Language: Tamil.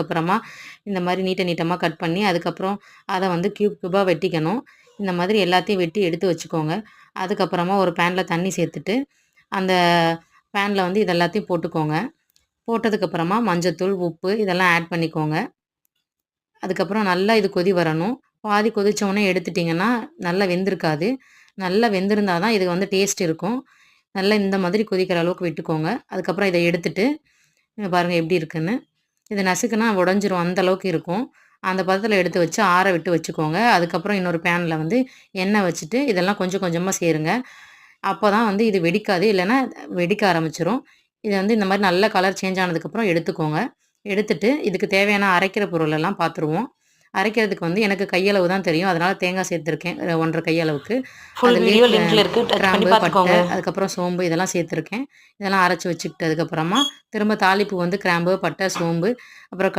அதுக்கப்புறமா இந்த மாதிரி நீட்ட நீட்டமாக கட் பண்ணி அதுக்கப்புறம் அதை வந்து க்யூப் க்யூபாக வெட்டிக்கணும். இந்த மாதிரி எல்லாத்தையும் வெட்டி எடுத்து வச்சுக்கோங்க. அதுக்கப்புறமா ஒரு பேனில் தண்ணி சேர்த்துட்டு அந்த பேனில் வந்து இது எல்லாத்தையும் போட்டுக்கோங்க. போட்டதுக்கப்புறமா மஞ்சத்தூள் உப்பு இதெல்லாம் ஆட் பண்ணிக்கோங்க. அதுக்கப்புறம் நல்லா இது கொதி வரணும். பாதி கொதிச்ச எடுத்துட்டிங்கன்னா நல்லா வெந்திருக்காது. நல்லா வெந்திருந்தால் தான் இது வந்து டேஸ்ட் இருக்கும். நல்லா இந்த மாதிரி கொதிக்கிற அளவுக்கு விட்டுக்கோங்க. அதுக்கப்புறம் இதை எடுத்துட்டு பாருங்கள் எப்படி இருக்குன்னு. இது நசுக்குனா உடஞ்சிரும் அந்த அளவுக்கு இருக்கும். அந்த பதத்தில் எடுத்து வச்சு ஆற விட்டு வச்சுக்கோங்க. அதுக்கப்புறம் இன்னொரு பேனில் வந்து எண்ணெய் வச்சுட்டு இதெல்லாம் கொஞ்சம் கொஞ்சமாக சேருங்க. அப்போ தான் வந்து இது வெடிக்காது. இல்லைன்னா வெடிக்க ஆரம்பிச்சிரும். இது வந்து இந்த மாதிரி நல்ல கலர் சேஞ்ச் ஆனதுக்கப்புறம் எடுத்துக்கோங்க. எடுத்துட்டு இதுக்கு தேவையான அரைக்கிற பொருள் எல்லாம் பார்த்துருவோம் அரைக்கிறதுக்கு வந்து எனக்கு கையளவு தான் தெரியும். அதனால தேங்காய் சேர்த்துருக்கேன். ஒன்றரை கையளவுக்கு அதுலயே கிராம்பு பட்டை அதுக்கப்புறம் சோம்பு இதெல்லாம் சேர்த்துருக்கேன். இதெல்லாம் அரைச்சி வச்சுக்கிட்டு அதுக்கப்புறமா திரும்ப தாளிப்பு வந்து கிராம்பு பட்டை சோம்பு அப்புறம்